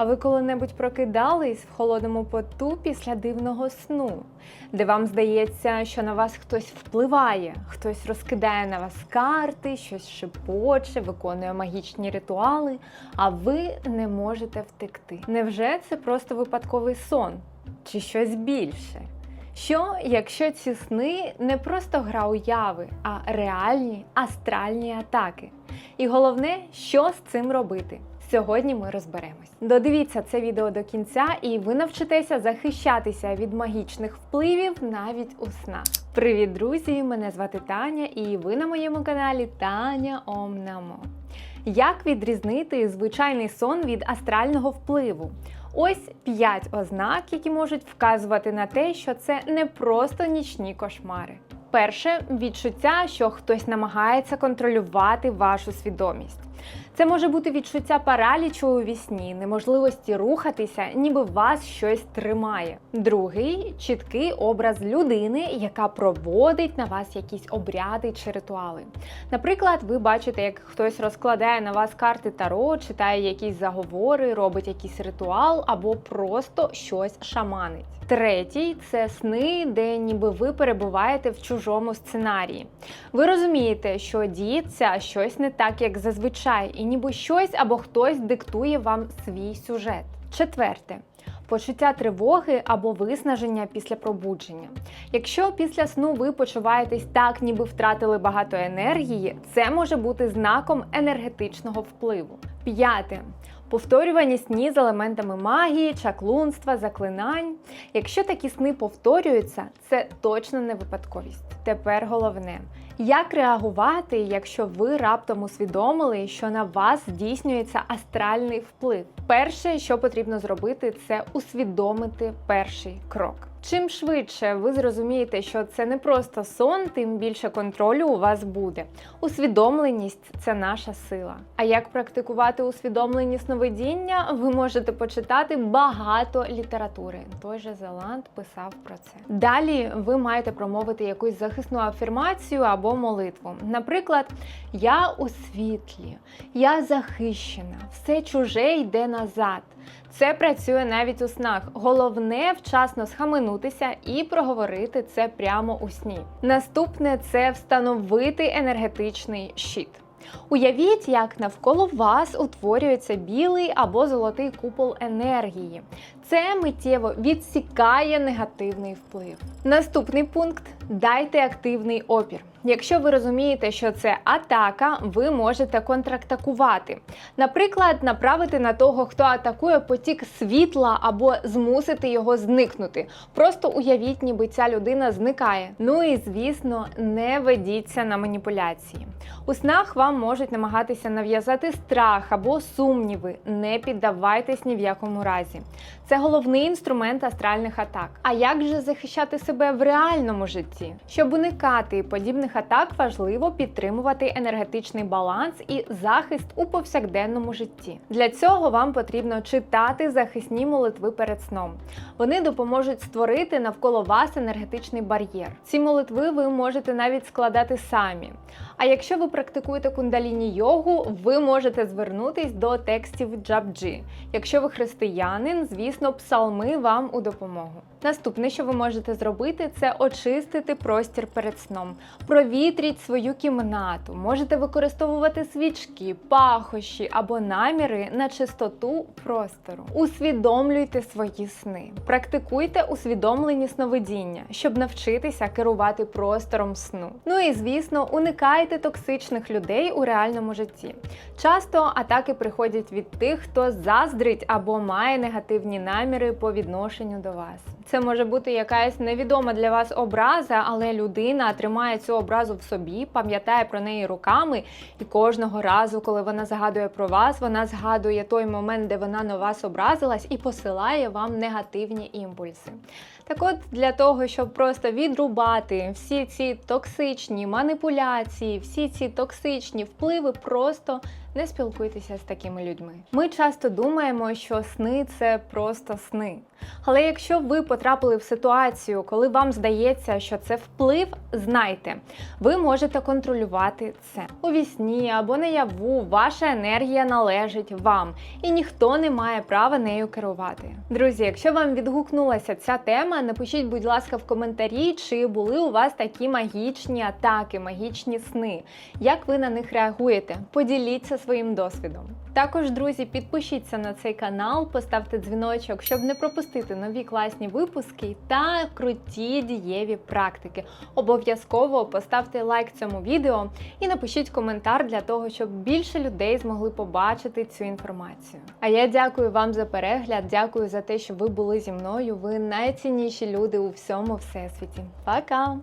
А ви коли-небудь прокидались в холодному поту після дивного сну, де вам здається, що на вас хтось впливає, хтось розкидає на вас карти, щось шепоче, виконує магічні ритуали, а ви не можете втекти. Невже це просто випадковий сон? Чи щось більше? Що, якщо ці сни не просто гра уяви, а реальні астральні атаки? І головне, що з цим робити? Сьогодні ми розберемось. Додивіться це відео до кінця, і ви навчитеся захищатися від магічних впливів навіть у снах. Привіт, друзі! Мене звати Таня, і ви на моєму каналі Таня Ом Намо. Як відрізнити звичайний сон від астрального впливу? Ось 5 ознак, які можуть вказувати на те, що це не просто нічні кошмари. Перше відчуття, що хтось намагається контролювати вашу свідомість. Це може бути відчуття паралічу у вісні, неможливості рухатися, ніби вас щось тримає. Другий чіткий образ людини, яка проводить на вас якісь обряди чи ритуали. Наприклад, ви бачите, як хтось розкладає на вас карти таро, читає якісь заговори, робить якийсь ритуал або просто щось шаманить. Третій це сни, де ніби ви перебуваєте в чужому сценарії. Ви розумієте, що діється щось не так, як зазвичай, і ніби щось або хтось диктує вам свій сюжет. Четверте. Почуття тривоги або виснаження після пробудження. Якщо після сну ви почуваєтесь так, ніби втратили багато енергії, це може бути знаком енергетичного впливу. П'яте. Повторювані сні з елементами магії, чаклунства, заклинань. Якщо такі сни повторюються, це точно не випадковість. Тепер головне, як реагувати, якщо ви раптом усвідомили, що на вас здійснюється астральний вплив? Перше, що потрібно зробити, це усвідомити перший крок. Чим швидше ви зрозумієте, що це не просто сон, тим більше контролю у вас буде. Усвідомленість це наша сила. А як практикувати усвідомлені сновидіння, ви можете почитати багато літератури. Той же Зеланд писав про це. Далі ви маєте промовити якусь захисну афірмацію або молитву. Наприклад, я у світлі, я захищена, все чуже йде назад. Це працює навіть у снах. Головне вчасно схаменутися і проговорити це прямо у сні. Наступне це встановити енергетичний щит. Уявіть, як навколо вас утворюється білий або золотий купол енергії. Це миттєво відсікає негативний вплив. Наступний пункт дайте активний опір. Якщо ви розумієте, що це атака, ви можете контрактакувати. Наприклад, направити на того, хто атакує потік світла або змусити його зникнути. Просто уявіть, ніби ця людина зникає. Ну і звісно, не ведіться на маніпуляції. У снах вам можуть намагатися нав'язати страх або сумніви. Не піддавайтесь ні в якому разі. Це головний інструмент астральних атак. А як же захищати себе в реальному житті? Щоб уникати подібних атак, важливо підтримувати енергетичний баланс і захист у повсякденному житті. Для цього вам потрібно читати захисні молитви перед сном. Вони допоможуть створити навколо вас енергетичний бар'єр. Ці молитви ви можете навіть складати самі. А якщо ви практикуєте кундаліні йогу, ви можете звернутись до текстів джабджі. Якщо ви християнин, псалми вам у допомогу. Наступне, що ви можете зробити, це очистити простір перед сном. Провітріть свою кімнату. Можете використовувати свічки, пахощі або наміри на чистоту простору. Усвідомлюйте свої сни. Практикуйте усвідомлені сновидіння, щоб навчитися керувати простором сну. Ну і звісно, уникайте токсичних людей у реальному житті. Часто атаки приходять від тих, хто заздрить або має негативні наміри по відношенню до вас. Це може бути якась невідома для вас образа, але людина тримає цю образу в собі, пам'ятає про неї руками, і кожного разу, коли вона згадує про вас, вона згадує той момент, де вона на вас образилась, і посилає вам негативні імпульси. Так от для того, щоб просто відрубати всі ці токсичні маніпуляції, всі ці токсичні впливи, просто не спілкуйтеся з такими людьми. Ми часто думаємо, що сни це просто сни. Але якщо ви потрапили в ситуацію, коли вам здається, що це вплив, знайте, ви можете контролювати це. У вісні або наяву ваша енергія належить вам, і ніхто не має права нею керувати. Друзі, якщо вам відгукнулася ця тема, напишіть, будь ласка, в коментарі, чи були у вас такі магічні атаки, магічні сни. Як ви на них реагуєте? Поділіться своїм досвідом. Також, друзі, підпишіться на цей канал, поставте дзвіночок, щоб не пропустити нові класні випуски та круті дієві практики. Обов'язково поставте лайк цьому відео і напишіть коментар для того, щоб більше людей змогли побачити цю інформацію. А я дякую вам за перегляд, дякую за те, що ви були зі мною. Ви найцінніші люди у всьому всесвіті. Пока!